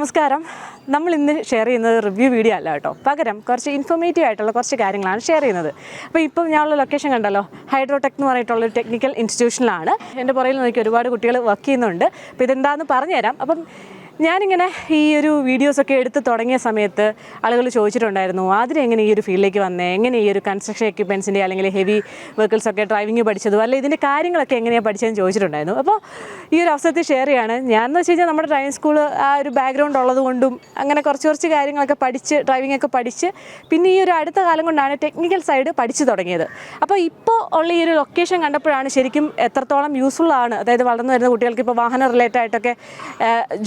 നമസ്കാരം. നമ്മൾ ഇന്ന് ഷെയർ ചെയ്യുന്നത് റിവ്യൂ വീഡിയോ അല്ല കേട്ടോ. പകരം കുറച്ച് ഇൻഫോർമേറ്റീവ് ആയിട്ടുള്ള കുറച്ച് കാര്യങ്ങളാണ് ഷെയർ ചെയ്യുന്നത്. അപ്പോൾ ഇപ്പോൾ ഞാനുള്ള ലൊക്കേഷൻ കണ്ടല്ലോ. ഹൈഡ്രോടെക് എന്ന് പറഞ്ഞിട്ടുള്ള ഒരു ടെക്നിക്കൽ ഇൻസ്റ്റിറ്റ്യൂഷനിലാണ് എന്റെ പുറയിൽ നോക്കി ഒരുപാട് കുട്ടികൾ വർക്ക് ചെയ്യുന്നുണ്ട്. അപ്പോൾ ഇതെന്താണെന്ന് പറഞ്ഞുതരാം. അപ്പം ഞാനിങ്ങനെ ഈ ഒരു വീഡിയോസൊക്കെ എടുത്ത് തുടങ്ങിയ സമയത്ത് ആളുകൾ ചോദിച്ചിട്ടുണ്ടായിരുന്നു ആദ്യം എങ്ങനെ ഈ ഒരു ഫീൽഡിലേക്ക് വന്നേ? എങ്ങനെ ഈ ഒരു കൺസ്ട്രക്ഷൻ എക്യുപ്മെൻസിന്റെ അല്ലെങ്കിൽ ഹെവി വെഹിക്കിൾസൊക്കെ ഡ്രൈവിംഗ് പഠിച്ചതും അല്ലെ ഇതിന്റെ കാര്യങ്ങളൊക്കെ എങ്ങനെയാണ് പഠിച്ചതെന്ന് ചോദിച്ചിട്ടുണ്ടായിരുന്നു? അപ്പോൾ ഈ ഒരു അവസരത്തിൽ ഷെയർ ചെയ്യാണ്. ഞാൻ എന്ന് വെച്ച് കഴിഞ്ഞാൽ നമ്മുടെ ഡ്രൈവിംഗ് സ്കൂൾ ആ ഒരു ബാക്ക്ഗ്രൗണ്ട് ഉള്ളതുകൊണ്ടും അങ്ങനെ കുറച്ച് കുറച്ച് കാര്യങ്ങളൊക്കെ പഠിച്ച് ഡ്രൈവിംഗ് ഒക്കെ പഠിച്ച് പിന്നെ ഈ ഒരു അടുത്ത കാലം കൊണ്ടാണ് ടെക്നിക്കൽ സൈഡ് പഠിച്ചു തുടങ്ങിയത്. അപ്പോൾ ഇപ്പോൾ ഉള്ള ഈ ഒരു ലൊക്കേഷൻ കണ്ടപ്പോഴാണ് ശരിക്കും എത്രത്തോളം യൂസ്ഫുൾ ആണ്. അതായത് വളർന്നു വരുന്ന കുട്ടികൾക്ക് ഇപ്പോൾ വാഹനം റിലേറ്റഡ് ആയിട്ടൊക്കെ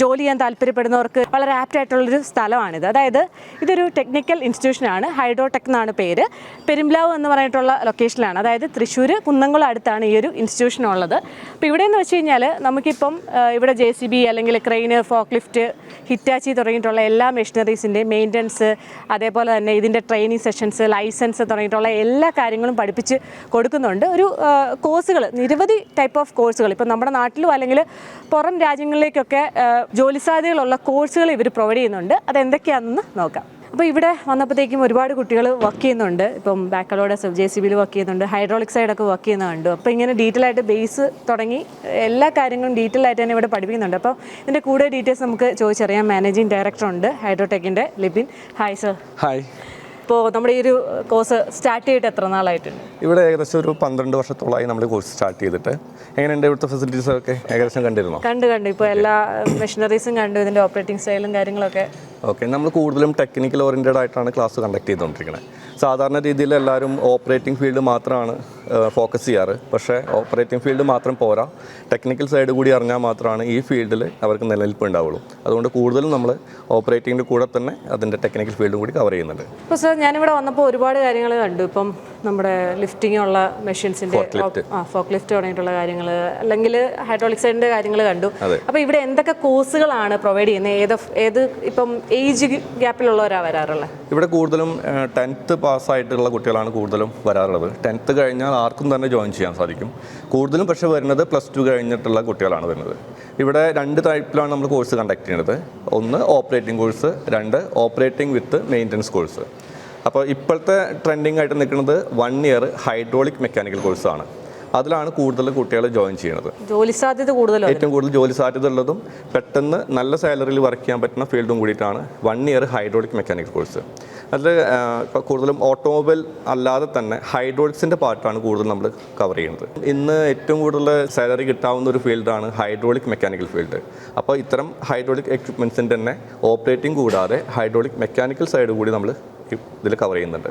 ജോലി ചെയ്യാൻ താല്പര്യപ്പെടുന്നവർക്ക് വളരെ ആപ്റ്റ് ആയിട്ടുള്ളൊരു സ്ഥലമാണിത്. അതായത് ഇതൊരു ടെക്നിക്കൽ ഇൻസ്റ്റിറ്റ്യൂഷനാണ് ഹൈഡ്രോടെക് എന്നാണ് പേര്. പെരുമ്പ്ലാവ് എന്ന് പറഞ്ഞിട്ടുള്ള ലൊക്കേഷനിലാണ് അതായത് തൃശ്ശൂർ കുന്നംകുളം അടുത്താണ് ഈ ഒരു ഇൻസ്റ്റിറ്റ്യൂഷൻ ഉള്ളത്. അപ്പോൾ ഇവിടെ എന്ന് വെച്ച് കഴിഞ്ഞാൽ നമുക്കിപ്പം ഇവിടെ ജെ സി ബി അല്ലെങ്കിൽ ക്രെയിന് ഫോക്ക് ലിഫ്റ്റ് ഹിറ്റാച്ചി തുടങ്ങിയിട്ടുള്ള എല്ലാ മെഷീനറീസിന്റെ മെയിന്റനൻസ് അതേപോലെ തന്നെ ഇതിന്റെ ട്രെയിനിങ് സെഷൻസ് ലൈസൻസ് തുടങ്ങിയിട്ടുള്ള എല്ലാ കാര്യങ്ങളും പഠിപ്പിച്ച് കൊടുക്കുന്നുണ്ട്. ഒരു കോഴ്സുകൾ നിരവധി ടൈപ്പ് ഓഫ് കോഴ്സുകൾ ഇപ്പം നമ്മുടെ നാട്ടിലും അല്ലെങ്കിൽ പുറം രാജ്യങ്ങളിലേക്കൊക്കെ ജോലി സാധ്യതകളുള്ള കോഴ്സുകൾ ഇവർ പ്രൊവൈഡ് ചെയ്യുന്നുണ്ട്. അത് എന്തൊക്കെയാണെന്ന് നോക്കാം. അപ്പോൾ ഇവിടെ വന്നപ്പോഴത്തേക്കും ഒരുപാട് കുട്ടികൾ വർക്ക് ചെയ്യുന്നുണ്ട്. ഇപ്പം ബാക്കലോടെ ജെ സി ബിയിൽ വർക്ക് ചെയ്യുന്നുണ്ട്. ഹൈഡ്രോളിക് സൈഡൊക്കെ വർക്ക് ചെയ്യുന്നുണ്ട് അപ്പോൾ ഇങ്ങനെ ഡീറ്റെയിൽ ആയിട്ട് ബേസ് തുടങ്ങി എല്ലാ കാര്യങ്ങളും ഡീറ്റെയിൽ ആയിട്ട് തന്നെ ഇവിടെ പഠിപ്പിക്കുന്നുണ്ട്. അപ്പോൾ ഇതിന്റെ കൂടെ ഡീറ്റെയിൽസ് നമുക്ക് ചോദിച്ചറിയാം. മാനേജിങ് ഡയറക്ടർ ഉണ്ട്. ഹൈഡ്രോടെക്കിന്റെ ലിബിൻ. Hi sir. ഹായ്. ഇപ്പോൾ നമ്മുടെ ഈ ഒരു കോഴ്സ് സ്റ്റാർട്ട് ചെയ്തിട്ട് എത്ര നാളായിട്ടുണ്ട്? ഇവിടെ ഏകദേശം ഒരു പന്ത്രണ്ട് വർഷത്തോളമായി നമ്മൾ കോഴ്സ് സ്റ്റാർട്ട് ചെയ്തിട്ട്. എങ്ങനെയുണ്ട് ഇവിടുത്തെ ഫെസിലിറ്റീസ് ഒക്കെ? ഏകദേശം കണ്ടിരുന്നു? കണ്ടു കണ്ടു. ഇപ്പോൾ എല്ലാ മെഷീനറീസും കണ്ടു ഇതിന്റെ ഓപ്പറേറ്റിംഗ് സ്റ്റൈലും കാര്യങ്ങളൊക്കെ. ഓക്കെ നമ്മൾ കൂടുതലും ടെക്നിക്കൽ ഓറിയന്റഡ് ആയിട്ടാണ് ക്ലാസ് കണ്ടക്ട് ചെയ്തുകൊണ്ടിരിക്കുന്നത് സാധാരണ രീതിയിൽ എല്ലാവരും ഓപ്പറേറ്റിംഗ് ഫീൽഡ് മാത്രമാണ് ഫോക്കസ് ചെയ്യാറ്. പക്ഷേ ഓപ്പറേറ്റിംഗ് ഫീൽഡ് മാത്രം പോരാ. ടെക്നിക്കൽ സൈഡ് കൂടി അറിഞ്ഞാൽ മാത്രമാണ് ഈ ഫീൽഡിൽ അവർക്ക് നിലനിൽപ്പ് ഉണ്ടാവുള്ളൂ. അതുകൊണ്ട് കൂടുതലും നമ്മൾ ഓപ്പറേറ്റിങ്ങിന്റെ കൂടെ തന്നെ അതിന്റെ ടെക്നിക്കൽ ഫീൽഡും കൂടി കവർ ചെയ്യുന്നുണ്ട്. ഇപ്പോൾ സാർ ഞാനിവിടെ വന്നപ്പോൾ ഒരുപാട് കാര്യങ്ങൾ കണ്ടു. ഇപ്പം നമ്മുടെ ലിഫ്റ്റിംഗ് ഉള്ള മെഷീൻസിന്റെ ഫോക്ക് ലിഫ്റ്റ് തുടങ്ങിയിട്ടുള്ള കാര്യങ്ങൾ അല്ലെങ്കിൽ ഹൈഡ്രോളിക് സൈഡിന്റെ കാര്യങ്ങൾ കണ്ടു. അപ്പോൾ ഇവിടെ എന്തൊക്കെ കോഴ്സുകളാണ് പ്രൊവൈഡ് ചെയ്യുന്നത്? ഏത് ഏത് ഇപ്പം ഏജ് ഗ്യാപ്പിലുള്ളവരാണ് വരാറുള്ളത് ഇവിടെ കൂടുതലും ടെൻത്ത് പാസ്സായിട്ടുള്ള കുട്ടികളാണ് കൂടുതലും വരാറുള്ളത്. ടെൻത്ത് കഴിഞ്ഞാൽ ആർക്കും തന്നെ ജോയിൻ ചെയ്യാൻ സാധിക്കും. കൂടുതലും പക്ഷേ വരുന്നത് പ്ലസ് ടു കഴിഞ്ഞിട്ടുള്ള കുട്ടികളാണ് വരുന്നത്. ഇവിടെ രണ്ട് ടൈപ്പിലാണ് നമ്മൾ കോഴ്സ് കണ്ടക്ട് ചെയ്യുന്നത്. ഒന്ന് ഓപ്പറേറ്റിംഗ് കോഴ്സ് രണ്ട് ഓപ്പറേറ്റിംഗ് വിത്ത് മെയിന്റനൻസ് കോഴ്സ് അപ്പോൾ ഇപ്പോഴത്തെ ട്രെൻഡിങ് ആയിട്ട് നിൽക്കുന്നത് വൺ ഇയർ ഹൈഡ്രോളിക് മെക്കാനിക്കൽ കോഴ്സാണ് അതിലാണ് കൂടുതൽ കുട്ടികൾ ജോയിൻ ചെയ്യുന്നത്. ജോലി സാധ്യത കൂടുതൽ ഏറ്റവും കൂടുതൽ ജോലി സാധ്യത ഉള്ളതും പെട്ടെന്ന് നല്ല സാലറിയിൽ വർക്ക് ചെയ്യാൻ പറ്റുന്ന ഫീൽഡും കൂടിയിട്ടാണ് one year hydraulic mechanical course അതിൽ കൂടുതലും ഓട്ടോമൊബൈൽ അല്ലാതെ തന്നെ ഹൈഡ്രോളിക്സിന്റെ പാർട്ടാണ് കൂടുതൽ നമ്മൾ കവർ ചെയ്യുന്നത്. ഇന്ന് ഏറ്റവും കൂടുതൽ സാലറി കിട്ടാവുന്ന ഒരു ഫീൽഡാണ് ഹൈഡ്രോളിക് മെക്കാനിക്കൽ ഫീൽഡ് അപ്പോൾ ഇത്തരം ഹൈഡ്രോളിക് എക്യുപ്മെൻസിന്റെ തന്നെ ഓപ്പറേറ്റിംഗ് കൂടാതെ ഹൈഡ്രോളിക് മെക്കാനിക്കൽ സൈഡ് കൂടി നമ്മൾ ഇതിൽ കവർ ചെയ്യുന്നുണ്ട്.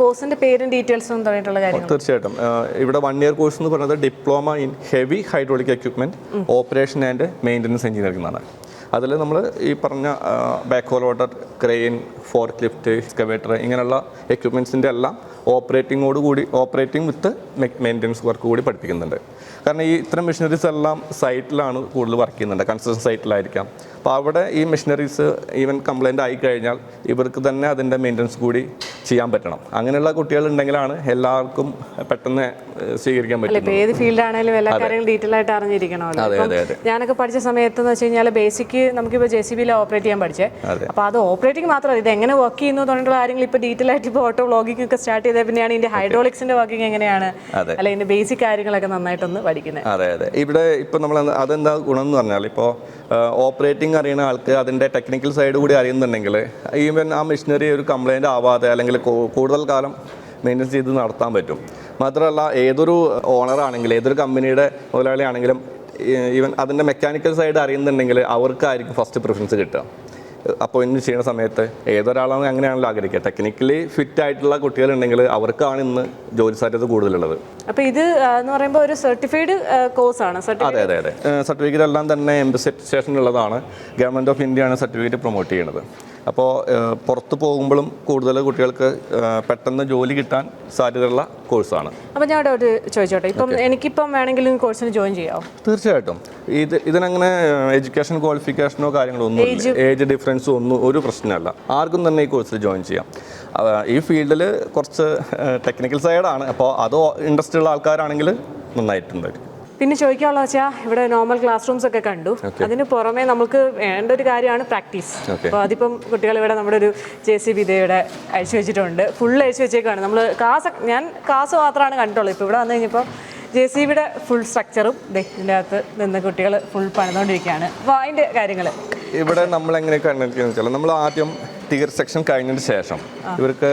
കോഴ്സിന്റെ പേരും ഡീറ്റെയിൽസും തീർച്ചയായിട്ടും. ഇവിടെ വൺ ഇയർ കോഴ്സ് എന്ന് പറയുന്നത് diploma in heavy hydraulic equipment operation and maintenance engineering എന്നാണ് അതിൽ നമ്മൾ ഈ പറഞ്ഞ backhoe water crane fork lift excavator ഇങ്ങനെയുള്ള എക്യുപ്മെൻസിന്റെ എല്ലാം ഓപ്പറേറ്റിങ്ങോട് കൂടി ഓപ്പറേറ്റിംഗ് വിത്ത് മെയിന്റനൻസ് വർക്ക് കൂടി പഠിപ്പിക്കുന്നുണ്ട്. കാരണം ഈ ഇത്തരം മെഷീനറീസ് എല്ലാം സൈറ്റിലാണ് കൂടുതൽ വർക്ക് ചെയ്യുന്നുണ്ട് കൺസ്ട്രക്ഷൻ സൈറ്റിലായിരിക്കാം അപ്പോൾ അവിടെ ഈ മെഷീനറീസ് ഈവൻ കംപ്ലൈന്റ് ആയി കഴിഞ്ഞാൽ ഇവർക്ക് തന്നെ അതിന്റെ മെയിന്റനൻസ് കൂടി ചെയ്യാൻ പറ്റണം. അങ്ങനെയുള്ള കുട്ടികളുണ്ടെങ്കിലാണ് എല്ലാവർക്കും പെട്ടെന്ന് സ്വീകരിക്കാൻ പറ്റും ഏത് ഫീൽഡാണെങ്കിലും എല്ലാ കാര്യങ്ങളും ഡീറ്റെയിൽ ആയിട്ട് അറിഞ്ഞിരിക്കണമല്ലോ അതെ, ഇപ്പം അതെ, അതെ. ഞാനൊക്കെ പഠിച്ച സമയത്ത് എന്ന് വെച്ച് കഴിഞ്ഞാൽ ബേസിക് നമുക്കിപ്പോൾ ജെ സി ബിയിൽ ഓപ്പറേറ്റ് ചെയ്യാൻ പഠിച്ചേ. അപ്പോൾ അത് ഓപ്പറേറ്റിംഗ് മാത്രമല്ല ഇത് എങ്ങനെ വർക്ക് ചെയ്യുന്നു തുടങ്ങിയിട്ടുള്ള കാര്യങ്ങൾ ഇപ്പോൾ ഡീറ്റെയിൽ ആയിട്ട് ഇപ്പോൾ ഓട്ടോ വ്ളോഗിംഗ് ഒക്കെ സ്റ്റാർട്ട് ചെയ്തത് പിന്നെയാണ് ഇതിന്റെ ഹൈഡ്രോളിക്സിന്റെ വർക്കിംഗ് എങ്ങനെയാണ്. അല്ല ഇതിന്റെ ബേസിക് കാര്യങ്ങളൊക്കെ നന്നായിട്ടൊന്ന് പഠിക്കുന്നത് അതെ അതെ. ഇവിടെ ഇപ്പോൾ നമ്മൾ അതെന്താ ഗുണം എന്ന് പറഞ്ഞാൽ ഇപ്പോൾ ഓപ്പറേറ്റിംഗ് അറിയുന്ന ആൾക്ക് അതിന്റെ ടെക്നിക്കൽ സൈഡ് കൂടി അറിയുന്നുണ്ടെങ്കിൽ ഈവൻ ആ മെഷീനറി ഒരു കംപ്ലൈന്റ് ആവാതെ അല്ലെങ്കിൽ കൂടുതൽ കാലം മെയിന്റെസ് ചെയ്ത് നടത്താൻ പറ്റും. മാത്രമല്ല ഏതൊരു ഓണർ ആണെങ്കിലും ഏതൊരു കമ്പനിയുടെ മുതലാളി ആണെങ്കിലും ഈവൻ അതിന്റെ മെക്കാനിക്കൽ സൈഡ് അറിയുന്നുണ്ടെങ്കിൽ അവർക്കായിരിക്കും ഫസ്റ്റ് പ്രിഫറൻസ് കിട്ടുക. അപ്പോയിന്റ് ചെയ്യുന്ന സമയത്ത് ഏതൊരാളാണ് അങ്ങനെയാണല്ലോ ആഗ്രഹിക്കുക. ടെക്നിക്കലി ഫിറ്റ് ആയിട്ടുള്ള കുട്ടികളുണ്ടെങ്കിൽ അവർക്കാണ് ഇന്ന് ജോലി സാധ്യത കൂടുതലുള്ളത്. അപ്പോൾ ഇത് എന്ന് പറയുമ്പോൾ ഒരു സർട്ടിഫൈഡ് കോഴ്സാണ് അതെ അതെ അതെ. സർട്ടിഫിക്കറ്റ് എല്ലാം തന്നെ എംബസി സ്റ്റേഷനിലുള്ളതാണ് ഗവൺമെന്റ് ഓഫ് ഇന്ത്യയാണ് സർട്ടിഫിക്കറ്റ് പ്രൊമോട്ട് ചെയ്യുന്നത്. അപ്പോൾ പുറത്ത് പോകുമ്പോഴും കൂടുതൽ കുട്ടികൾക്ക് പെട്ടെന്ന് ജോലി കിട്ടാൻ സാധ്യതയുള്ള കോഴ്സാണ്. അപ്പോൾ ഞാൻ അവിടെ ഒരു ചോദിച്ചോട്ടെ. ഇപ്പം എനിക്കിപ്പം വേണമെങ്കിലും കോഴ്സിന് ജോയിൻ ചെയ്യാമോ തീർച്ചയായിട്ടും. ഇത് ഇതിനങ്ങനെ എഡ്യൂക്കേഷൻ ക്വാളിഫിക്കേഷനോ കാര്യങ്ങളോ ഒന്നും ഏജ് ഡിഫറൻസോ ഒന്നും ഒരു പ്രശ്നമല്ല. ആർക്കും തന്നെ ഈ കോഴ്സിൽ ജോയിൻ ചെയ്യാം. ഈ ഫീൽഡിൽ കുറച്ച് ടെക്നിക്കൽ സൈഡാണ് അപ്പോൾ അത് ഇൻട്രസ്റ്റ് ഉള്ള ആൾക്കാരാണെങ്കിൽ നന്നായിട്ടുണ്ടായിരിക്കും പിന്നെ ചോദിക്കാനുള്ള വെച്ചാൽ ഇവിടെ നോർമൽ ക്ലാസ് റൂംസ് ഒക്കെ കണ്ടു. അതിന് പുറമെ നമുക്ക് വേണ്ട ഒരു കാര്യമാണ് പ്രാക്ടീസ് അപ്പോൾ അതിപ്പം കുട്ടികൾ ഇവിടെ നമ്മുടെ ഒരു ജെ സി ബി ഇവിടെ അഴിച്ചു വെച്ചിട്ടുണ്ട്. ഫുൾ അഴിച്ചു വെച്ചേക്കാണ് നമ്മൾ കാസ് ഞാൻ കാസ് മാത്രമാണ് കണ്ടിട്ടുള്ളത് ഇപ്പോൾ ഇവിടെ വന്നു കഴിഞ്ഞപ്പോൾ ജെ സി ബിയുടെ ഫുൾ സ്ട്രക്ചറും ഇതിന്റെ അകത്ത് നിന്ന് കുട്ടികൾ ഫുൾ പണിതുകൊണ്ടിരിക്കുകയാണ് അപ്പോൾ അതിന്റെ കാര്യങ്ങൾ ഇവിടെ നമ്മൾ എങ്ങനെ വെച്ചാൽ നമ്മൾ ആദ്യം തിയർ സെക്ഷൻ കഴിഞ്ഞതിന് ശേഷം ഇവർക്ക്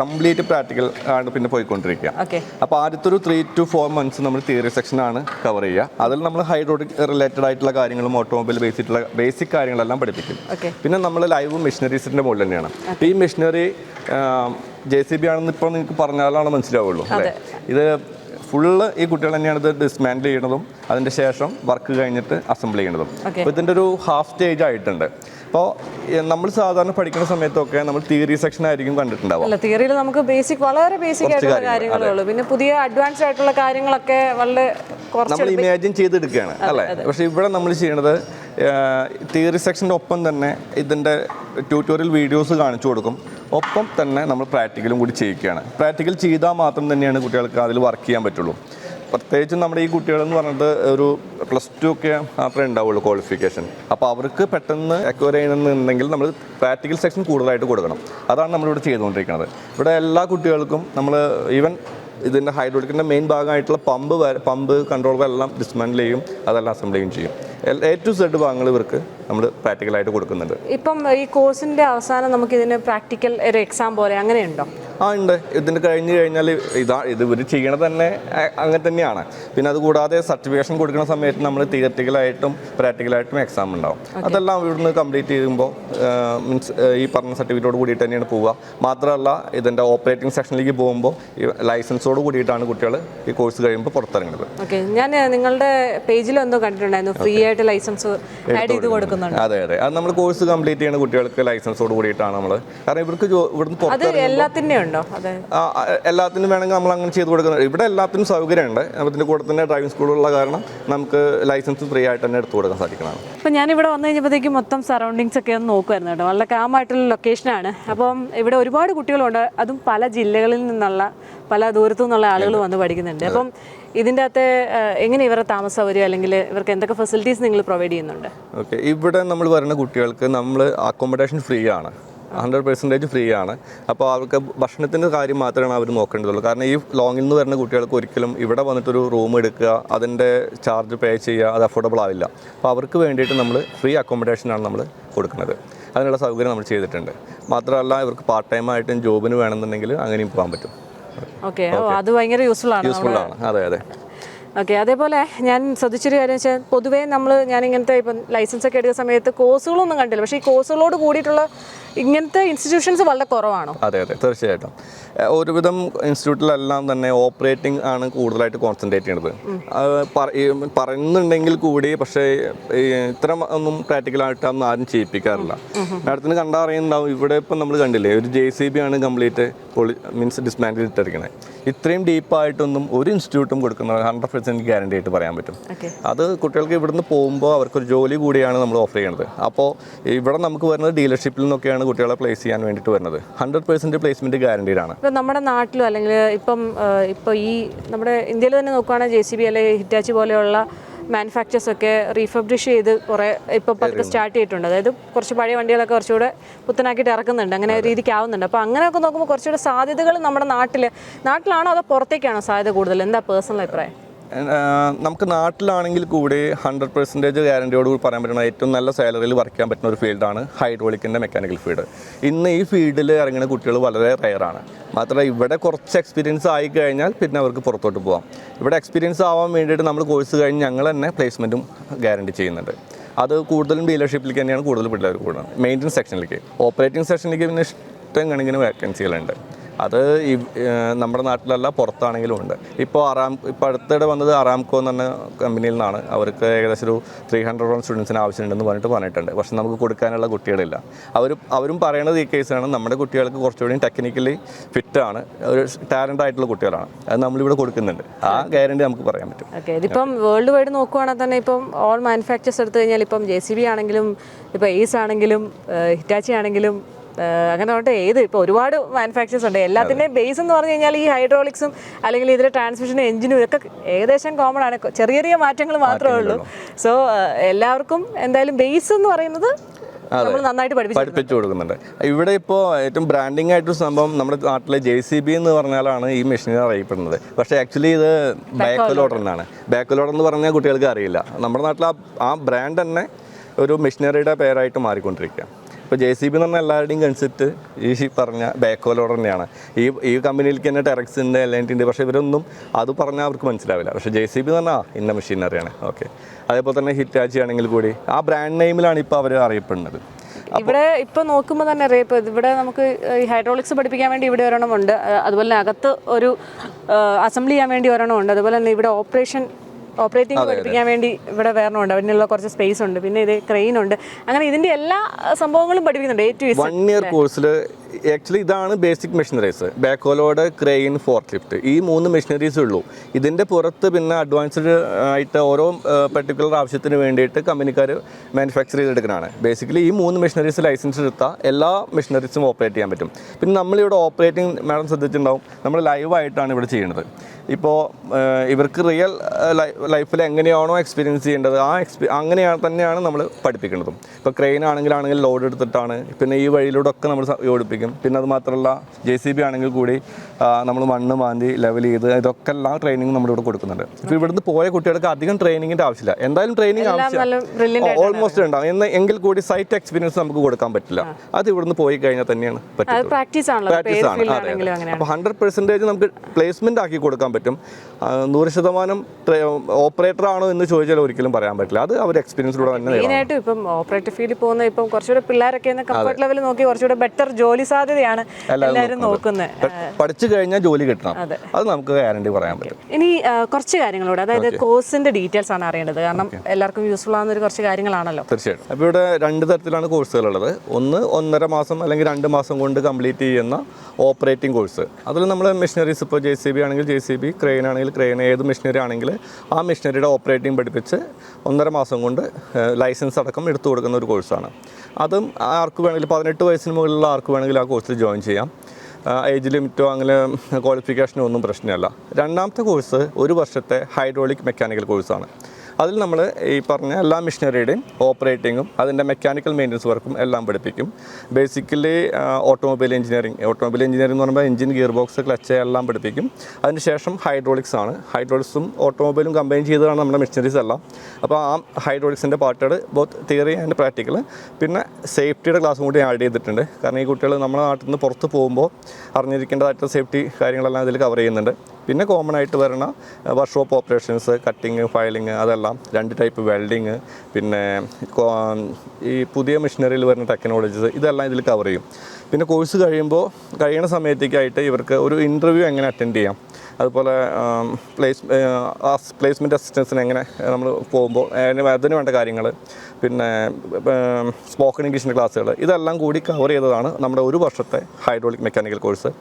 കംപ്ലീറ്റ് പ്രാക്ടിക്കൽ ആണ് പിന്നെ പോയിക്കൊണ്ടിരിക്കുക. ഓക്കെ. അപ്പോൾ ആദ്യത്തെ ഒരു ത്രീ ടു ഫോർ മന്ത്സ് നമ്മൾ തിയറി സെക്ഷനാണ് കവർ ചെയ്യുക. അതിൽ നമ്മൾ ഹൈഡ്രോളിക് റിലേറ്റഡ് ആയിട്ടുള്ള കാര്യങ്ങളും ഓട്ടോമൊബൈൽ ബേസിട്ടുള്ള ബേസിക് കാര്യങ്ങളെല്ലാം പഠിപ്പിക്കും. പിന്നെ നമ്മൾ ലൈവ് മെഷീനറീസിന്റെ മുകളിൽ തന്നെയാണ്. ഈ മെഷീനറി ജെ സി ബി ആണെന്ന് ഇപ്പോൾ നിങ്ങൾക്ക് പറഞ്ഞാലാണ് മനസ്സിലാവുള്ളൂ അല്ലേ? ഇത് ഫുള്ള് ഈ കുട്ടികൾ തന്നെയാണ് ഇത് ഡിസ്മാൻഡിൽ ചെയ്യണതും അതിന്റെ ശേഷം വർക്ക് കഴിഞ്ഞിട്ട് അസംബിൾ ചെയ്യണതും. അപ്പോൾ ഇതിന്റെ ഒരു ഹാഫ് സ്റ്റേജ് ആയിട്ടുണ്ട്. അപ്പോൾ നമ്മൾ സാധാരണ പഠിക്കുന്ന സമയത്തൊക്കെ നമ്മൾ തിയറി സെക്ഷൻ ആയിരിക്കും കണ്ടിട്ടുണ്ടാവും അല്ല തിയറിയിൽ നമുക്ക് ബേസിക് വളരെ ബേസിക് ആയിട്ടുള്ള കാര്യങ്ങളേ ഉള്ളൂ. പിന്നെ പുതിയ അഡ്വാൻസ്ഡ് ആയിട്ടുള്ള കാര്യങ്ങളൊക്കെ വളരെ കുറച്ച് നമ്മൾ ഇമാജിൻ ചെയ്തെടുക്കുകയാണ് അല്ലേ? പക്ഷേ ഇവിടെ നമ്മൾ ചെയ്യണത് തിയറി സെക്ഷന്റെ ഒപ്പം തന്നെ ഇതിന്റെ ട്യൂട്ടോറിയൽ വീഡിയോസ് കാണിച്ചു കൊടുക്കും. ഒപ്പം തന്നെ നമ്മൾ പ്രാക്ടിക്കലും കൂടി ചെയ്യിക്കുകയാണ്. പ്രാക്ടിക്കൽ ചെയ്താൽ മാത്രം തന്നെയാണ് കുട്ടികൾക്ക് അതിൽ വർക്ക് ചെയ്യാൻ പറ്റുള്ളൂ. പ്രത്യേകിച്ചും നമ്മുടെ ഈ കുട്ടികളെന്ന് പറഞ്ഞിട്ട് ഒരു പ്ലസ് ടു ഒക്കെ മാത്രമേ ഉണ്ടാവുള്ളൂ ക്വാളിഫിക്കേഷൻ അപ്പോൾ അവർക്ക് പെട്ടെന്ന് അക്വയർ ചെയ്യണമെന്നുണ്ടെങ്കിൽ നമ്മൾ പ്രാക്ടിക്കൽ സെക്ഷൻ കൂടുതലായിട്ട് കൊടുക്കണം. അതാണ് നമ്മളിവിടെ ചെയ്തുകൊണ്ടിരിക്കുന്നത്. ഇവിടെ എല്ലാ കുട്ടികൾക്കും നമ്മൾ ഈവൻ ഇതിന്റെ ഹൈഡ്രോളിക്കിന്റെ മെയിൻ ഭാഗമായിട്ടുള്ള പമ്പ് പമ്പ് കൺട്രോളർ എല്ലാം ഡിസ്മാൻഡിൽ ചെയ്യും അതെല്ലാം അസംബ്ലിയും ചെയ്യും. ചെയ്യും എ ടു സെഡ് ഭാഗങ്ങൾ ഇവർക്ക് നമ്മൾ പ്രാക്ടിക്കലായിട്ട് കൊടുക്കുന്നുണ്ട്. ഇപ്പം ഈ കോഴ്സിന്റെ അവസാനം നമുക്ക് ഇതിന് പ്രാക്ടിക്കൽ ഒരു എക്സാം പോലെ അങ്ങനെയുണ്ടോ ആ ഉണ്ട്. ഇതിന് കഴിഞ്ഞ് കഴിഞ്ഞാൽ ഇതാ ഇത് ഇവർ ചെയ്യണത് തന്നെ അങ്ങനെ തന്നെയാണ്. പിന്നെ അതുകൂടാതെ സർട്ടിഫിക്കേഷൻ കൊടുക്കുന്ന സമയത്ത് നമ്മൾ തിയററ്റിക്കലായിട്ടും പ്രാക്ടിക്കലായിട്ടും എക്സാം ഉണ്ടാവും. അതെല്ലാം ഇവിടുന്ന് കംപ്ലീറ്റ് ചെയ്യുമ്പോൾ മീൻസ് ഈ പറഞ്ഞ സർട്ടിഫിക്കറ്റോട് കൂടിയിട്ട് തന്നെയാണ് പോവുക. മാത്രമല്ല ഇതിന്റെ ഓപ്പറേറ്റിംഗ് സെക്ഷനിലേക്ക് പോകുമ്പോൾ ഈ ലൈസൻസോട് കൂടിയിട്ടാണ് കുട്ടികൾ ഈ കോഴ്സ് കഴിയുമ്പോൾ പുറത്തിറങ്ങുന്നത്. ഓക്കെ ഞാൻ നിങ്ങളുടെ പേജിൽ എന്തോ കണ്ടിട്ടുണ്ടായിരുന്നു. ഫ്രീ ആയിട്ട് ലൈസൻസ് ആഡ് ചെയ്ത് കൊടുക്കുന്നുണ്ട്. അതെ അതെ. അത് നമ്മൾ കോഴ്സ് കംപ്ലീറ്റ് ചെയ്യുന്ന കുട്ടികൾക്ക് ലൈസൻസോട് കൂടിയിട്ടാണ് നമ്മൾ കാരണം ഇവർക്ക് ഇവിടുന്ന് പുറത്ത് എല്ലാത്തിന്റെ ഉണ്ടോ? എല്ലാത്തിനും വേണമെങ്കിൽ നമ്മൾ അങ്ങനെ ചെയ്ത് കൊടുക്കുന്നത് ഇവിടെ എല്ലാത്തിനും സൗകര്യമുണ്ട്. അതിന്റെ കൂടെ തന്നെ ഡ്രൈവിംഗ് സ്കൂളുള്ള കാരണം നമുക്ക് ലൈസൻസ് ഫ്രീ ആയിട്ട് തന്നെ എടുത്തു കൊടുക്കാൻ സാധിക്കുന്നതാണ്. അപ്പം ഞാനിവിടെ വന്നു കഴിഞ്ഞപ്പോഴത്തേക്കും മൊത്തം സറൗണ്ടിങ്സ് ഒക്കെ ഒന്ന് നോക്കുമായിരുന്നു കേട്ടോ. വളരെ കാമായിട്ടുള്ള ലൊക്കേഷനാണ് അപ്പം ഇവിടെ ഒരുപാട് കുട്ടികളുണ്ട്. അതും പല ജില്ലകളിൽ നിന്നുള്ള പല ദൂരത്തു നിന്നുള്ള ആളുകൾ വന്ന് പഠിക്കുന്നുണ്ട്. അപ്പം ഇതിന്റെ അകത്ത് എങ്ങനെ ഇവരുടെ താമസ സൗകര്യം അല്ലെങ്കിൽ ഇവർക്ക് എന്തൊക്കെ ഫെസിലിറ്റീസ് നിങ്ങൾ പ്രൊവൈഡ് ചെയ്യുന്നുണ്ട്? ഓക്കെ. ഇവിടെ നമ്മൾ പറയുന്ന കുട്ടികൾക്ക് നമ്മൾ അക്കോമഡേഷൻ ഫ്രീ ആണ്. ഹൺഡ്രഡ് പെർസെന്റേജ് ഫ്രീ ആണ്. അപ്പോൾ അവർക്ക് ഭക്ഷണത്തിന്റെ കാര്യം മാത്രമാണ് അവർ നോക്കേണ്ടതുള്ളൂ. കാരണം ഈ ലോങ്ങിൽ നിന്ന് വരുന്ന കുട്ടികൾക്ക് ഒരിക്കലും ഇവിടെ വന്നിട്ടൊരു റൂം എടുക്കുക അതിന്റെ ചാർജ് പേ ചെയ്യുക അത് അഫോർഡബിൾ ആവില്ല. അപ്പോൾ അവർക്ക് വേണ്ടിയിട്ട് നമ്മൾ ഫ്രീ അക്കോമഡേഷനാണ് നമ്മൾ കൊടുക്കുന്നത്. അതിനുള്ള സൗകര്യം നമ്മൾ ചെയ്തിട്ടുണ്ട്. മാത്രമല്ല ഇവർക്ക് പാർട്ട് ടൈം ആയിട്ടും ജോബിന് വേണമെന്നുണ്ടെങ്കിൽ അങ്ങനെയും പോകാൻ പറ്റും. ഓക്കെ ഓ അത് ഭയങ്കര യൂസ്ഫുൾ ആണ് യൂസ്ഫുൾ ആണ്. അതെ അതെ. ഓക്കെ അതേപോലെ ഞാൻ ശ്രദ്ധിച്ചൊരു കാര്യം വെച്ചാൽ പൊതുവേ നമ്മൾ ഞാൻ ഇങ്ങനത്തെ ഇപ്പം ലൈസൻസ് ഒക്കെ എടുക്കുന്ന സമയത്ത് കോഴ്സുകളൊന്നും കണ്ടില്ല. പക്ഷേ ഈ കോഴ്സുകളോട് കൂടിയിട്ടുള്ള ഇങ്ങനത്തെ ഇൻസ്റ്റിറ്റ്യൂഷൻസ് വളരെ കുറവാണോ? അതെ അതെ. തീർച്ചയായിട്ടും. ഒരുവിധം ഇൻസ്റ്റിറ്റ്യൂട്ടിലെല്ലാം തന്നെ ഓപ്പറേറ്റിംഗ് ആണ് കൂടുതലായിട്ട് കോൺസെൻട്രേറ്റ് ചെയ്യുന്നത് പറയുന്നുണ്ടെങ്കിൽ കൂടി പക്ഷേ ഇത്ര ഇത്തരം ഒന്നും പ്രാക്ടിക്കലായിട്ട് ഒന്നും ആരും ചെയ്യിപ്പിക്കാറില്ല. മാഡത്തിന് കണ്ടാൽ അറിയുന്നുണ്ടാവും ഇവിടെ ഇപ്പം നമ്മൾ കണ്ടില്ലേ ഒരു ജെ സി ബി ആണ് കംപ്ലീറ്റ് പൊളി മീൻസ് ഡിസ്മാൻഡിൽ ഇട്ടിരിക്കുന്നത് ഇത്രയും ഡീപ്പായിട്ടൊന്നും ഒരു ഇൻസ്റ്റിറ്റ്യൂട്ടും കൊടുക്കുന്ന ഹൺഡ്രഡ് പെർസെന്റ് ഗ്യാരണ്ടി ആയിട്ട് പറയാൻ പറ്റും. അത് കുട്ടികൾക്ക് ഇവിടുന്ന് പോകുമ്പോൾ അവർക്കൊരു ജോലി കൂടിയാണ് നമ്മൾ ഓഫർ ചെയ്യുന്നത് അപ്പോൾ ഇവിടെ നമുക്ക് വരുന്നത് ഡീലർഷിപ്പിൽ നിന്നൊക്കെയാണ് കുട്ടികളെ പ്ലേസ് ചെയ്യാൻ വേണ്ടിയിട്ട് വരുന്നത്. ഹൺഡ്രഡ് പെർസെന്റ് പ്ലേസ്മെന്റ് ഗ്യാരണ്ടീഡാണ് ഇപ്പം നമ്മുടെ നാട്ടിലും അല്ലെങ്കിൽ ഇപ്പം ഇപ്പോൾ ഈ നമ്മുടെ ഇന്ത്യയിൽ തന്നെ നോക്കുകയാണെങ്കിൽ ജെ സി ബി അല്ലെങ്കിൽ ഹിറ്റാച്ചി പോലെയുള്ള മാനുഫാക്ചേഴ്സ് ഒക്കെ റീഫബ്രിഷ് ചെയ്ത് കുറേ ഇപ്പോൾ പതുക്കെ സ്റ്റാർട്ട് ചെയ്തിട്ടുണ്ട്. അതായത് കുറച്ച് പഴയ വണ്ടികളൊക്കെ കുറച്ചുകൂടെ പുത്തനാക്കിയിട്ട് ഇറക്കുന്നുണ്ട്. അങ്ങനെ രീതിക്ക് ആവുന്നുണ്ട്. അപ്പോൾ അങ്ങനെയൊക്കെ നോക്കുമ്പോൾ കുറച്ചുകൂടെ സാധ്യതകൾ നമ്മുടെ നാട്ടിൽ നാട്ടിലാണോ അതോ പുറത്തേക്കാണോ സാധ്യത കൂടുതൽ? എന്താ പേഴ്സണൽ അഭിപ്രായം? നമുക്ക് നാട്ടിലാണെങ്കിൽ കൂടി ഹൺഡ്രഡ് പെർസെന്റേജ് ഗ്യാരണ്ടിയോട് കൂടി പറയാൻ പറ്റുന്ന ഏറ്റവും നല്ല സാലറിയിൽ വർക്ക് ചെയ്യാൻ പറ്റുന്ന ഒരു ഫീൽഡാണ് ഹൈഡ്രോളിക്കിന്റെ മെക്കാനിക്കൽ ഫീൽഡ് ഇന്ന് ഈ ഫീൽഡിൽ ഇറങ്ങുന്ന കുട്ടികൾ വളരെ റയറാണ് മാത്രമല്ല ഇവിടെ കുറച്ച് എക്സ്പീരിയൻസ് ആയി കഴിഞ്ഞാൽ പിന്നെ അവർക്ക് പുറത്തോട്ട് പോകാം ഇവിടെ എക്സ്പീരിയൻസ് ആവാൻ വേണ്ടിയിട്ട് നമ്മൾ കോഴ്സ് കഴിഞ്ഞ് ഞങ്ങൾ തന്നെ പ്ലേസ്മെന്റും ഗ്യാരണ്ടി ചെയ്യുന്നുണ്ട്. അത് കൂടുതലും ഡീലർഷിപ്പിലേക്ക് തന്നെയാണ് കൂടുതൽ പിള്ളേർ കൂടുന്നത്. മെയിന്റനൻസ് സെക്ഷനിലേക്ക് ഓപ്പറേറ്റിംഗ് സെക്ഷനിലേക്ക് പിന്നെ ഇഷ്ടം കണക്കിന് വേക്കൻസികളുണ്ട് അത് ഈ നമ്മുടെ നാട്ടിലല്ല പുറത്താണെങ്കിലും ഉണ്ട്. ഇപ്പോൾ അറാം ഇപ്പോൾ അടുത്തിടെ വന്നത് അറാംകോ എന്ന് പറഞ്ഞ കമ്പനിയിൽ നിന്നാണ്. അവർക്ക് ഏകദേശം ഒരു ത്രീ ഹൺഡ്രഡ് ഓൺ സ്റ്റുഡൻസിന് ആവശ്യമുണ്ടെന്ന് പറഞ്ഞിട്ട് പറഞ്ഞിട്ടുണ്ട്. പക്ഷെ നമുക്ക് കൊടുക്കാനുള്ള കുട്ടികളില്ല. അവർ അവരും പറയണത് ഈ കേസാണ് നമ്മുടെ കുട്ടികൾക്ക് കുറച്ചുകൂടി ടെക്നിക്കലി ഫിറ്റാണ് ഒരു ടാലന്റ് ആയിട്ടുള്ള കുട്ടികളാണ്. അത് നമ്മളിവിടെ കൊടുക്കുന്നുണ്ട്. ആ ഗ്യാരണ്ടി നമുക്ക് പറയാൻ പറ്റും. ഇതിപ്പം വേൾഡ് വൈഡ് നോക്കുവാണെങ്കിൽ തന്നെ ഇപ്പം ഓൾ മാനുഫാക്ചേഴ്സ് എടുത്തു കഴിഞ്ഞാൽ ഇപ്പം ജെ സി ബി ആണെങ്കിലും ഇപ്പോൾ എയ്സ് ആണെങ്കിലും ഹിറ്റാച്ചി ആണെങ്കിലും അങ്ങനെ തൊട്ട് ഏത് ഇപ്പോൾ ഒരുപാട് മാനുഫാക്ചേഴ്സ് ഉണ്ട്. എല്ലാത്തിന്റെയും ബേസ് എന്ന് പറഞ്ഞു കഴിഞ്ഞാൽ ഈ ഹൈഡ്രോളിക്സും അല്ലെങ്കിൽ ഇതിലെ ട്രാൻസ്മിഷൻ എഞ്ചിനും ഇതൊക്കെ ഏകദേശം കോമൺ ആണ്. ചെറിയ ചെറിയ മാറ്റങ്ങൾ മാത്രമേ ഉള്ളൂ. സോ എല്ലാവർക്കും എന്തായാലും ബേസ് എന്ന് പറയുന്നത് പഠിപ്പിച്ചു കൊടുക്കുന്നുണ്ട്. ഇവിടെ ഇപ്പോൾ ഏറ്റവും ബ്രാൻഡിങ് ആയിട്ടൊരു സംഭവം നമ്മുടെ നാട്ടിലെ ജെ സി ബി എന്ന് പറഞ്ഞാലാണ് ഈ മെഷീൻ അറിയപ്പെടുന്നത്. പക്ഷേ ആക്ച്വലി ഇത് ബാക്ക് ലോഡർ എന്നാണ് ബാക്ക് ലോഡർ എന്ന് പറഞ്ഞാൽ കുട്ടികൾക്ക് അറിയില്ല. നമ്മുടെ നാട്ടിൽ ആ ബ്രാൻഡ് തന്നെ ഒരു മെഷീനറിയുടെ പേരായിട്ട് മാറിക്കൊണ്ടിരിക്കുക ഇപ്പോൾ ജെ സി ബി എന്ന് പറഞ്ഞാൽ എല്ലാവരുടെയും കൺസെപ്റ്റ് ഈ പറഞ്ഞ ബാക്ക് തന്നെയാണ്. ഈ ഈ കമ്പനിയിലേക്ക് തന്നെ ടെറക്സ് ഉണ്ട് ഉണ്ട് പക്ഷേ ഇവരൊന്നും അത് പറഞ്ഞാൽ അവർക്ക് മനസ്സിലാവില്ല. പക്ഷേ ജെ സി ബി എന്ന് പറഞ്ഞാൽ ഇന്ന മെഷീനറിയാണ് ഓക്കെ അതേപോലെ തന്നെ ഹിറ്റാച്ചി ആണെങ്കിൽ കൂടി ആ ബ്രാൻഡ് നെയിമിലാണ് ഇപ്പോൾ അവർ അറിയപ്പെടുന്നത്. ഇവിടെ ഇപ്പൊ നോക്കുമ്പോൾ തന്നെ അറിയാം. ഇപ്പൊ ഇവിടെ നമുക്ക് ഹൈഡ്രോളിക്സ് പഠിപ്പിക്കാൻ വേണ്ടി ഇവിടെ ഒരെണ്ണമുണ്ട് ഉണ്ട്. അതുപോലെ തന്നെ അകത്ത് ഒരു അസംബ്ലി ചെയ്യാൻ വേണ്ടി ഒരെണ്ണമുണ്ട് അതുപോലെ തന്നെ ഇവിടെ ഓപ്പറേഷൻ ഓപ്പറേറ്റിംഗ് പഠിപ്പിക്കാൻ വേണ്ടി ഇവിടെ വേറെ ഉണ്ട് അതിനുള്ള കുറച്ച് സ്പേസ് ഉണ്ട്. പിന്നെ ഇത് ക്രെയിൻ ഉണ്ട്. അങ്ങനെ ഇതിന്റെ എല്ലാ സംഭവങ്ങളും പഠിപ്പിക്കുന്നുണ്ട്. ഏറ്റവും വൺ ഇയർ കോഴ്സിൽ ആക്ച്വലി ഇതാണ് basic machineries backhoe load crane forklift ഈ മൂന്ന് മെഷീനറീസ് ഉള്ളൂ. ഇതിന്റെ പുറത്ത് പിന്നെ അഡ്വാൻസ്ഡ് ആയിട്ട് ഓരോ പെർട്ടിക്കുലർ ആവശ്യത്തിന് വേണ്ടിയിട്ട് കമ്പനിക്കാർ മാനുഫാക്ചർ ചെയ്തെടുക്കുന്നതാണ്. ബേസിക്കലി ഈ മൂന്ന് മെഷീനറീസ് ലൈസൻസ് എടുത്താൽ എല്ലാ മെഷീനറീസും ഓപ്പറേറ്റ് ചെയ്യാൻ പറ്റും. പിന്നെ നമ്മളിവിടെ ഓപ്പറേറ്റിംഗ് മാഡം ശ്രദ്ധിച്ചിട്ടുണ്ടാവും. നമ്മൾ ലൈവായിട്ടാണ് ഇവിടെ ചെയ്യുന്നത്. ഇപ്പോൾ ഇവർക്ക് റിയൽ ലൈഫിൽ എങ്ങനെയാണോ എക്സ്പീരിയൻസ് ചെയ്യേണ്ടത് ആ എക്സ്പീ അങ്ങനെയാണ് തന്നെയാണ് നമ്മൾ പഠിപ്പിക്കുന്നതും. ഇപ്പോൾ ക്രെയിൻ ആണെങ്കിലാണെങ്കിൽ ലോഡ് എടുത്തിട്ടാണ്. പിന്നെ ഈ വഴിയിലൂടെ ഒക്കെ നമ്മൾ സ- ഓടിപ്പിക്കും പിന്നെ അത് മാത്രമല്ല ജെ സി ബി ആണെങ്കിൽ കൂടി നമ്മൾ മണ്ണ് മാന്തി ലെവൽ ചെയ്ത് ഇതൊക്കെ എല്ലാ ട്രെയിനിങ് നമ്മളിവിടെ കൊടുക്കുന്നുണ്ട്. ഇപ്പോൾ ഇവിടുന്ന് പോയ കുട്ടികൾക്ക് അധികം ട്രെയിനിങ്ങിന്റെ ആവശ്യമില്ല. എന്തായാലും ട്രെയിനിങ് ആവശ്യമില്ല ആവശ്യം ഓൾമോസ്റ്റ് ഉണ്ടാവും. എന്ന് എങ്കിൽ കൂടി സൈറ്റ് എക്സ്പീരിയൻസ് നമുക്ക് കൊടുക്കാൻ പറ്റില്ല. അത് ഇവിടുന്ന് പോയി കഴിഞ്ഞാൽ തന്നെയാണ് പ്രാക്ടീസ് ആണ്. അതെ അപ്പോൾ ഹൺഡ്രഡ് പെർസെന്റേജ് നമുക്ക് പ്ലേസ്മെന്റ് ആക്കി കൊടുക്കാൻ പറ്റും. നൂറ് ശതമാനം ഓപ്പറേറ്റർ ആണോ എന്ന് ചോദിച്ചാൽ ഒരിക്കലും പറയാൻ പറ്റില്ല. അത് അവർ എക്സ്പീരിയൻസിലൂടെ തന്നെ. മെയിനായിട്ടും ഇപ്പം ഓപ്പറേറ്റീവ് ഫീൽഡിൽ പോകുന്ന ഇപ്പം കുറച്ചുകൂടെ പിള്ളേരൊക്കെ കംഫർട്ട് ലെവൽ നോക്കി കുറച്ചുകൂടെ ബെറ്റർ ജോലി സാധ്യതയാണ് എല്ലാവരും നോക്കുന്നത്. പഠിച്ചു കഴിഞ്ഞാൽ ജോലി കിട്ടണം. അത്. നമുക്ക് ഗ്യാരണ്ടി പറയാൻ പറ്റും. ഇനി കുറച്ച് കാര്യങ്ങളോട് അതായത് കോഴ്സിന്റെ ഡീറ്റെയിൽസ് ആണ് അറിയേണ്ടത്. കാരണം എല്ലാവർക്കും യൂസ്ഫുൾ ആവുന്ന ഒരു കുറച്ച് കാര്യങ്ങളാണല്ലോ. തീർച്ചയായിട്ടും. അപ്പോൾ ഇവിടെ രണ്ട് തരത്തിലാണ് കോഴ്സുകൾ ഉള്ളത് ഒന്ന് ഒന്നര മാസം അല്ലെങ്കിൽ രണ്ട് മാസം കൊണ്ട് കംപ്ലീറ്റ് ചെയ്യുന്ന ഓപ്പറേറ്റിംഗ് കോഴ്സ് അതിൽ നമ്മൾ മെഷീനറീസ് ഇപ്പോൾ ജെ സി ബി ആണെങ്കിൽ ജെ സി ബി ക്രെയിൻ ആണെങ്കിൽ ക്രെയിൻ ഏത് മെഷീനറി ആണെങ്കിൽ ആ മെഷീനറിയുടെ ഓപ്പറേറ്റിംഗ് പഠിപ്പിച്ച് ഒന്നര മാസം കൊണ്ട് ലൈസൻസ് അടക്കം എടുത്തു കൊടുക്കുന്ന ഒരു കോഴ്സാണ് അതും ആർക്ക് വേണമെങ്കിൽ പതിനെട്ട് വയസ്സിന് മുകളിലുള്ള ആർക്ക് വേണമെങ്കിലും ആ കോഴ്സിൽ ജോയിൻ ചെയ്യാം. ഏജ് ലിമിറ്റോ അങ്ങനെ ക്വാളിഫിക്കേഷനോ ഒന്നും പ്രശ്നമല്ല. രണ്ടാമത്തെ കോഴ്സ് ഒരു വർഷത്തെ ഹൈഡ്രോളിക് മെക്കാനിക്കൽ കോഴ്സാണ് അതിൽ നമ്മൾ ഈ പറഞ്ഞ എല്ലാ മെഷീനറിയുടെയും ഓപ്പറേറ്റിങ്ങും അതിന്റെ മെക്കാനിക്കൽ മെയിന്റനൻസ് വർക്കും എല്ലാം പഠിപ്പിക്കും. Basically automobile engineering automobile engineering എന്ന് പറയുമ്പോൾ എഞ്ചിൻ ഗിയർ ബോക്സ് ക്ലച്ച് എല്ലാം പഠിപ്പിക്കും. അതിനുശേഷം ഹൈഡ്രോളിക്സ് ആണ്. ഹൈഡ്രോളിക്സും ഓട്ടോമൊബൈലും കമ്പൈൻ ചെയ്തതാണ് നമ്മുടെ മെഷീനറീസ് എല്ലാം. അപ്പോൾ ആ ഹൈഡ്രോളിക്സിന്റെ പാർട്ടുകൾ ബോത്ത് തിയറി ആൻഡ് പ്രാക്ടിക്കൽ പിന്നെ സേഫ്റ്റിയുടെ ക്ലാസ്സും കൂടി ആഡ് ചെയ്തിട്ടുണ്ട്. കാരണം ഈ കുട്ടികൾ നമ്മുടെ നാട്ടിൽ നിന്ന് പുറത്ത് പോകുമ്പോൾ അറിഞ്ഞിരിക്കേണ്ടതായിട്ട് സേഫ്റ്റി കാര്യങ്ങളെല്ലാം ഇതിൽ കവർ ചെയ്യുന്നുണ്ട്. പിന്നെ കോമൺ ആയിട്ട് വരുന്ന വർക്ക്ഷോപ്പ് ഓപ്പറേഷൻസ് കട്ടിങ് ഫയലിങ് അതെല്ലാം രണ്ട് ടൈപ്പ് വെൽഡിങ് പിന്നെ ഈ പുതിയ മെഷീനറിയിൽ വരുന്ന ടെക്നോളജീസ് ഇതെല്ലാം ഇതിൽ കവർ ചെയ്യും. പിന്നെ കോഴ്സ് കഴിയുമ്പോൾ കഴിയുന്ന സമയത്തേക്കായിട്ട് ഇവർക്ക് ഒരു ഇന്റർവ്യൂ എങ്ങനെ അറ്റൻഡ് ചെയ്യാം? അതുപോലെ പ്ലേസ് പ്ലേസ്മെന്റ് അസിസ്റ്റൻസിന് എങ്ങനെ നമ്മൾ പോകുമ്പോൾ അതിന് അതിന് വേണ്ട കാര്യങ്ങൾ പിന്നെ സ്പോക്കൺ ഇംഗ്ലീഷിന്റെ ക്ലാസ്സുകൾ ഇതെല്ലാം കൂടി കവർ ചെയ്തതാണ് നമ്മുടെ ഒരു വർഷത്തെ ഹൈഡ്രോളിക് മെക്കാനിക്കൽ കോഴ്സ്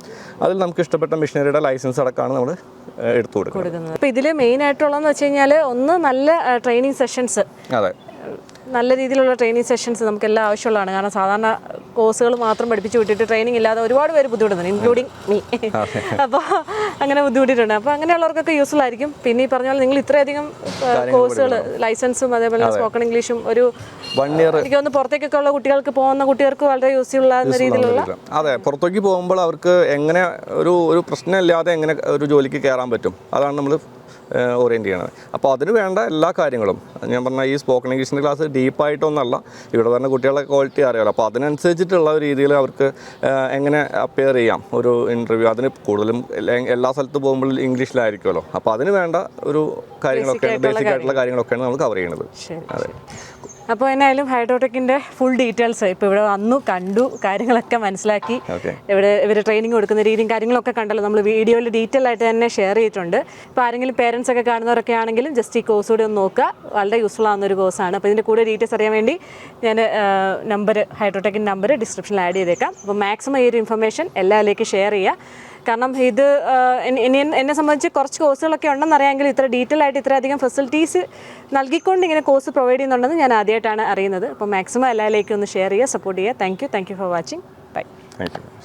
അതിൽ നമുക്ക് ഇഷ്ടപ്പെട്ട മെഷീനറിയുടെ ലൈസൻസ് അടക്കമാണ് നമ്മൾ എടുത്തു കൊടുക്കുന്നത്. അപ്പോൾ ഇതിൽ മെയിൻ ആയിട്ടുള്ളതെന്ന് വെച്ച് കഴിഞ്ഞാൽ ഒന്ന് നല്ല ട്രെയിനിങ് സെഷൻസ് അതെ. നല്ല രീതിയിലുള്ള ട്രെയിനിങ് സെഷൻസ് നമുക്ക് എല്ലാം ആവശ്യമുള്ളതാണ്. കാരണം സാധാരണ കോഴ്സുകൾ മാത്രം പഠിപ്പിച്ചു വിട്ടിട്ട് ട്രെയിനിങ് ഇല്ലാതെ ഒരുപാട് പേര് ബുദ്ധിമുട്ടുന്നുണ്ട് ഇൻക്ലൂഡിങ് മീ അപ്പോൾ അങ്ങനെ ബുദ്ധിമുട്ടിയിട്ടുണ്ട്. അപ്പോൾ അങ്ങനെയുള്ളവർക്കൊക്കെ യൂസ്ഫുൾ ആയിരിക്കും. പിന്നെ ഈ പറഞ്ഞ പോലെ നിങ്ങൾ ഇത്രയധികം കോഴ്സുകൾ ലൈസൻസും അതേപോലെ സ്പോക്കൺ ഇംഗ്ലീഷും ഒരു വൺ ഇയർ എനിക്ക് ഒന്ന് പുറത്തേക്കൊക്കെ ഉള്ള കുട്ടികൾക്ക് പോകുന്ന കുട്ടികൾക്ക് വളരെ യൂസ്ഫുൾ ആകുന്ന രീതിയിലുള്ള അതെ പുറത്തേക്ക് പോകുമ്പോൾ അവർക്ക് എങ്ങനെ ഒരു ഒരു പ്രശ്നമില്ലാതെ എങ്ങനെ ഒരു ജോലിക്ക് കയറാൻ പറ്റും? അതാണ് നമ്മൾ ഓറിയന്റ് ചെയ്യണത്. അപ്പോൾ അതിന് വേണ്ട എല്ലാ കാര്യങ്ങളും. ഞാൻ പറഞ്ഞ ഈ സ്പോക്കൺ ഇംഗ്ലീഷിന്റെ ക്ലാസ് ഡീപ്പായിട്ടൊന്നല്ല ഇവിടെ തന്നെ കുട്ടികളുടെ ക്വാളിറ്റി അറിയാമല്ലോ അപ്പോൾ അതിനനുസരിച്ചിട്ടുള്ള രീതിയിൽ അവർക്ക് എങ്ങനെ അപ്പിയർ ചെയ്യാം ഒരു ഇന്റർവ്യൂ അതിന് കൂടുതലും എല്ലാ- സ്ഥലത്ത് പോകുമ്പോൾ ഇംഗ്ലീഷിലായിരിക്കുമല്ലോ. അപ്പോൾ അതിന് വേണ്ട ഒരു കാര്യങ്ങളൊക്കെയാണ് ബേസിക് ആയിട്ടുള്ള കാര്യങ്ങളൊക്കെയാണ് നമ്മൾ കവർ ചെയ്യണത്. അതെ. അപ്പോൾ എന്നായാലും ഹൈഡ്രോടെക്കിന്റെ ഫുൾ ഡീറ്റെയിൽസ് ഇപ്പോൾ ഇവിടെ വന്നു കണ്ടു കാര്യങ്ങളൊക്കെ മനസ്സിലാക്കി. ഇവിടെ ഇവർ ട്രെയിനിങ് കൊടുക്കുന്ന രീതിയും കാര്യങ്ങളൊക്കെ കണ്ടല്ലോ. നമ്മൾ വീഡിയോയിൽ ഡീറ്റെയിൽ ആയിട്ട് തന്നെ ഷെയർ ചെയ്തിട്ടുണ്ട്. ഇപ്പോൾ ആരെങ്കിലും പേരൻസ് ഒക്കെ കാണുന്നവരൊക്കെ ആണെങ്കിലും ജസ്റ്റ് ഈ കോഴ്സ് കൂടി ഒന്ന് നോക്കുക. വളരെ യൂസ്ഫുൾ ആവുന്ന ഒരു കോഴ്സാണ് അപ്പോൾ ഇതിന്റെ കൂടെ ഡീറ്റെയിൽസ് അറിയാൻ വേണ്ടി ഞാൻ നമ്പർ ഹൈഡ്രോടെക്കിന്റെ നമ്പർ ഡിസ്ക്രിപ്ഷനിൽ ആഡ് ചെയ്തേക്കാം. അപ്പോൾ മാക്സിമം ഈ ഒരു ഇൻഫർമേഷൻ എല്ലാവരിലേക്ക് ഷെയർ ചെയ്യുക. കാരണം ഇത് എന്നെ സംബന്ധിച്ച് കുറച്ച് കോഴ്സുകളൊക്കെ ഉണ്ടെന്നറിയാമെങ്കിൽ ഇത്ര ഡീറ്റെയിൽ ആയിട്ട് ഇത്രയധികം ഫെസിലിറ്റീസ് നൽകിക്കൊണ്ട് ഇങ്ങനെ കോഴ്സ് പ്രൊവൈഡ് ചെയ്യുന്നുണ്ടെന്ന് ഞാൻ ആദ്യമായിട്ടാണ് അറിയുന്നത്. അപ്പോൾ മാക്സിമം എല്ലാവരിലേക്കും ഒന്ന് ഷെയർ ചെയ്യുക സപ്പോർട്ട് ചെയ്യുക. Thank you thank you for watching bye thank you